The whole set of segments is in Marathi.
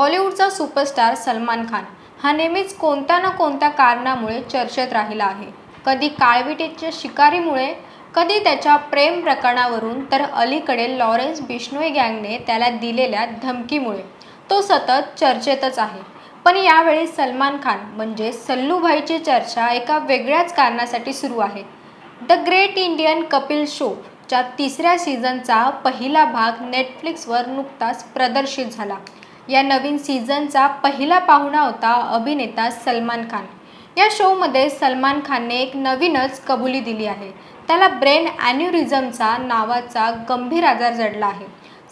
बॉलिवूडचा सुपरस्टार सलमान खान हा नेहमीच कोणत्या ना कोणत्या कारणामुळे चर्चेत राहिला आहे. कधी काळविटेच्या शिकारीमुळे कधी त्याच्या प्रेम प्रकरणावरून तर अलीकडे लॉरेन्स बिश्नोई गँगने त्याला दिलेल्या धमकीमुळे. तो सतत चर्चेतच आहे. पण यावेळी सलमान खान म्हणजे सल्लूभाईची चर्चा एका वेगळ्याच कारणासाठी सुरू आहे. The great Indian Kapil show च्या तिसऱ्या सीझनचा पहिला भाग नेटफ्लिक्सवर नुकताच प्रदर्शित झाला. या नवीन सीझनचा पहिला पाहुणा होता अभिनेता सलमान खान. या शोमध्ये सलमान खानने एक नवीनच कबुली दिली आहे. त्याला ब्रेन ॲन्युरिझमचा नावाचा गंभीर आजार जडला आहे.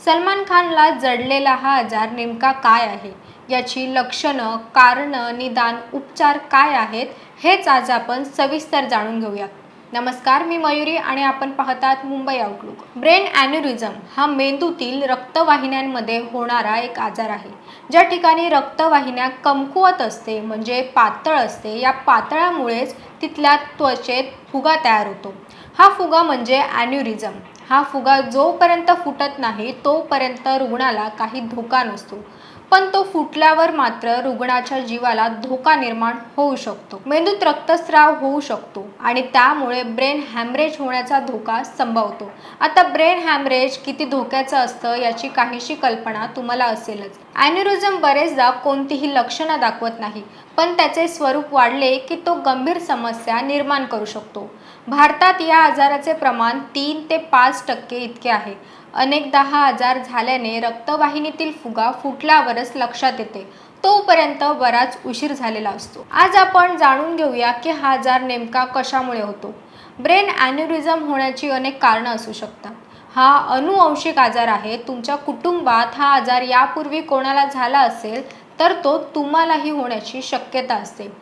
सलमान खानला जडलेला हा आजार नेमका काय आहे? याची लक्षणं कारणं निदान उपचार काय आहेत हेच आज आपण सविस्तर जाणून घेऊयात. नमस्कार मी मयुरी आणि आपण पाहतात मुंबई आउटलुक ब्रेन ॲन्युरिझम हा मेंदूतील रक्तवाहिन्यांमध्ये होणारा एक आजार आहे. ज्या ठिकाणी रक्तवाहिन्या कमकुवत असते म्हणजे पातळ असते या पातळामुळेच तिथल्या त्वचेत फुगा तयार होतो. हा फुगा म्हणजे ॲन्युरिझम हा फुगा जोपर्यंत फुटत नाही तोपर्यंत रुग्णाला काही धोका नसतो. पण तो फुटल्यावर मात्र रुग्णाच्या जीवाला धोका निर्माण होऊ शकतो. मेंदूत रक्तस्राव होऊ शकतो आणि त्यामुळे ब्रेन हॅमरेज होण्याचा धोका संभवतो. आता ब्रेन हॅमरेज किती धोक्याचं असतं याची काहीशी कल्पना तुम्हाला असेलच. ॲन्युरिझम बरेचदा कोणतीही लक्षणं दाखवत नाही पण त्याचे स्वरूप वाढले की तो गंभीर समस्या निर्माण करू शकतो. भारतात या आजाराचे प्रमाण तीन ते पाच टक्के इतके आहे. अनेकदा हा आजार झाल्याने रक्तवाहिनीतील फुगा फुटल्यावरच लक्षात येते. तोपर्यंत बराच उशीर झालेला असतो. आज आपण जाणून घेऊया की हा आजार नेमका कशामुळे होतो. ब्रेन ॲन्युरिझम होण्याची अनेक कारणं असू शकतात. हा अनुवंशिक आजार आहे. तुमच्या कुटुंबात हा आजार यापूर्वी कोणाला झाला असेल तर तो तुम्हालाही होण्याची शक्यता असते.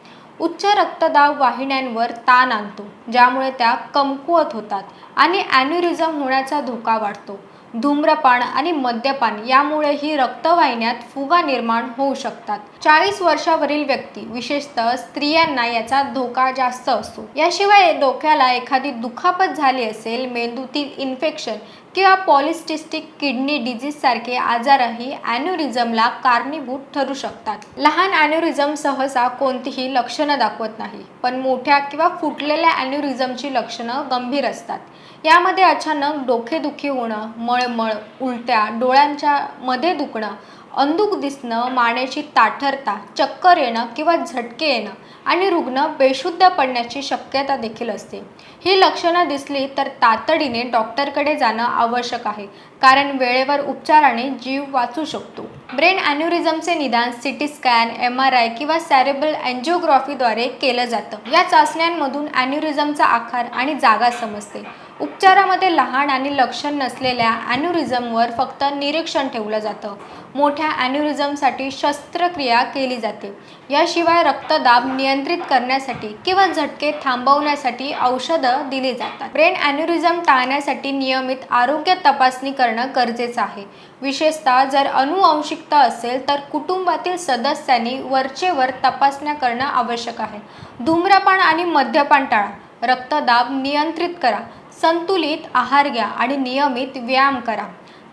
उच्च रक्तदाब वाहिन्यांवर ताण आणतो ज्यामुळे त्या कमकुवत होतात आणि ॲन्युरिझम होण्याचा धोका वाढतो. धूम्रपान आणि मद्यपान यामुळेही रक्तवाहिन्यात फुगा निर्माण होऊ शकतात. चाळीस वर्षावरील व्यक्ती विशेषतः स्त्रियांना याचा धोका जास्त असतो. याशिवाय डोक्याला एखादी दुखापत झाली असेल मेंदूतील इन्फेक्शन किंवा पॉलिस्टिस्टिक किडनी डिझीजसारखे आजारही ॲन्युरिझमला कारणीभूत ठरू शकतात. लहान ॲन्युरिझम सहसा कोणतीही लक्षणं दाखवत नाही पण मोठ्या किंवा फुटलेल्या ॲन्युरिझमची लक्षणं गंभीर असतात. यामध्ये अचानक डोकेदुखी होणं मळमळ उलट्या डोळ्यांच्या मध्ये दुखणं अंधुक दिसणं मानेची ताठरता चक्कर येणं किंवा झटके येणं आणि रुग्ण बेशुद्ध पडण्याची शक्यता देखील असते. ही लक्षणं दिसली तर तातडीने डॉक्टरकडे जाणं आवश्यक आहे कारण वेळेवर उपचाराने जीव वाचू शकतो. ब्रेन ॲन्युरिझमचे निदान C T scan M R I किंवा सॅरेबल अँजिओग्राफीद्वारे केलं जातं. या चाचण्यांमधून ॲन्युरिझमचा आकार आणि जागा समजते. उपचारामध्ये लहान आणि लक्षण नसलेल्या ॲन्युरिझमवर फक्त निरीक्षण ठेवलं जातं. मोठ्या ॲन्युरिझमसाठी शस्त्रक्रिया केली जाते. याशिवाय रक्तदाब नियंत्रित करण्यासाठी किंवा झटके थांबवण्यासाठी औषधं दिली जातात. ब्रेन ॲन्युरिझम टाळण्यासाठी नियमित आरोग्य तपासणी करणं गरजेचं आहे. विशेषतः जर अनुवंशिकता असेल तर कुटुंबातील सदस्यांनी वरचेवर तपासण्या करणं आवश्यक आहे. धूम्रपान आणि मद्यपान टाळा. रक्तदाब नियंत्रित करा. संतुलित आहार घ्या आणि नियमित व्यायाम करा.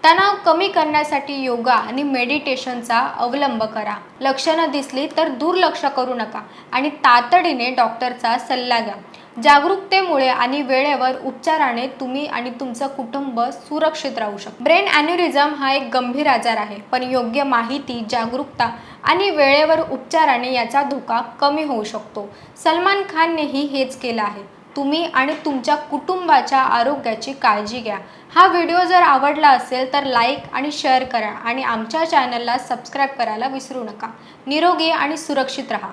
तणाव कमी करण्यासाठी योगा आणि मेडिटेशनचा अवलंब करा. लक्षणं दिसली तर दुर्लक्ष करू नका आणि तातडीने डॉक्टरचा सल्ला घ्या. जागरूकतेमुळे आणि वेळेवर उपचाराने तुम्ही आणि तुमचं कुटुंब सुरक्षित राहू शकता. ब्रेन ॲन्युरिझम हा एक गंभीर आजार आहे पण योग्य माहिती जागरूकता आणि वेळेवर उपचाराने याचा धोका कमी होऊ शकतो. सलमान खाननेही हेच केलं आहे. तुम्ही आणि तुमच्या कुटुंबाच्या आरोग्याची काळजी घ्या. हा व्हिडिओ जर आवडला असेल तर लाईक आणि शेअर करा आणि आमच्या चॅनलला सबस्क्राईब करायला विसरू नका. निरोगी आणि सुरक्षित रहा.